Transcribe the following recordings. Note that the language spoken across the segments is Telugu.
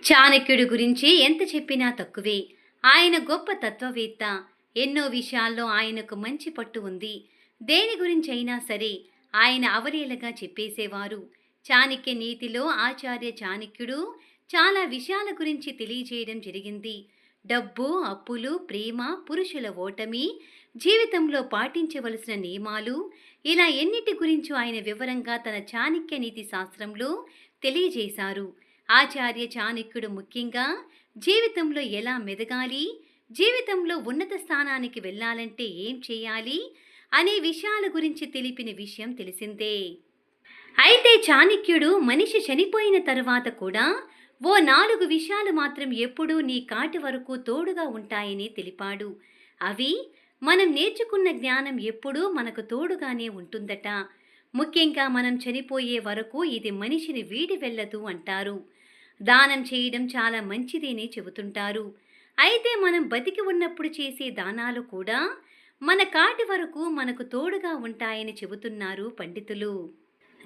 చాణక్యుడి గురించి ఎంత చెప్పినా తక్కువే. ఆయన గొప్ప తత్వవేత్త. ఎన్నో విషయాల్లో ఆయనకు మంచి పట్టు ఉంది. దేని గురించి అయినా సరే ఆయన అవలీలగా చెప్పేసేవారు. చాణక్య నీతిలో ఆచార్య చాణక్యుడు చాలా విషయాల గురించి తెలియజేయడం జరిగింది. డబ్బు అప్పులు ప్రేమ పురుషుల ఓటమి జీవితంలో పాటించవలసిన నియమాలు ఇలా ఎన్నిటి గురించో ఆయన వివరంగా తన చాణక్య నీతి శాస్త్రంలో తెలియజేశారు. ఆచార్య చాణక్యుడు ముఖ్యంగా జీవితంలో ఎలా మెదగాలి? జీవితంలో ఉన్నత స్థానానికి వెళ్ళాలంటే ఏం చేయాలి? అనే విషయాల గురించి తెలిపిన విషయం తెలిసిందే. అయితే చాణక్యుడు మనిషి చనిపోయిన తరువాత కూడా ఓ నాలుగు విషయాలు మాత్రం ఎప్పుడూ నీ కాటి వరకు తోడుగా ఉంటాయని తెలిపాడు. అవి మనం నేర్చుకున్న జ్ఞానం ఎప్పుడూ మనకు తోడుగానే ఉంటుందట. ముఖ్యంగా మనం చనిపోయే వరకు ఇది మనిషిని వీడి వెళ్ళదు అంటారు. దానం చేయడం చాలా మంచిదని చెబుతుంటారు. అయితే మనం బతికి ఉన్నప్పుడు చేసే దానాలు కూడా మన కాటి వరకు మనకు తోడుగా ఉంటాయని చెబుతున్నారు పండితులు.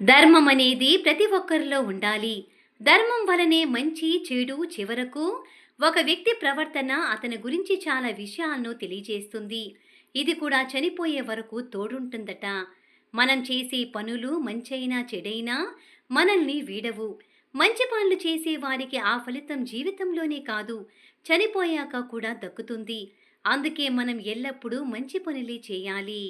ధర్మం అనేది ప్రతి ఒక్కరిలో ఉండాలి. ధర్మం వలనే మంచి చెడు చివరకు ఒక వ్యక్తి ప్రవర్తన అతని గురించి చాలా విషయాలను తెలియజేస్తుంది. ఇది కూడా చనిపోయే వరకు తోడుంటుందట. మనం చేసే పనులు మంచైనా చెడైనా మనల్ని వీడవు. మంచి పనులు చేసే వారికి ఆ ఫలితం జీవితంలోనే కాదు చనిపోయాక కూడా దక్కుతుంది. అందుకే మనం ఎల్లప్పుడూ మంచి పనులే చేయాలి.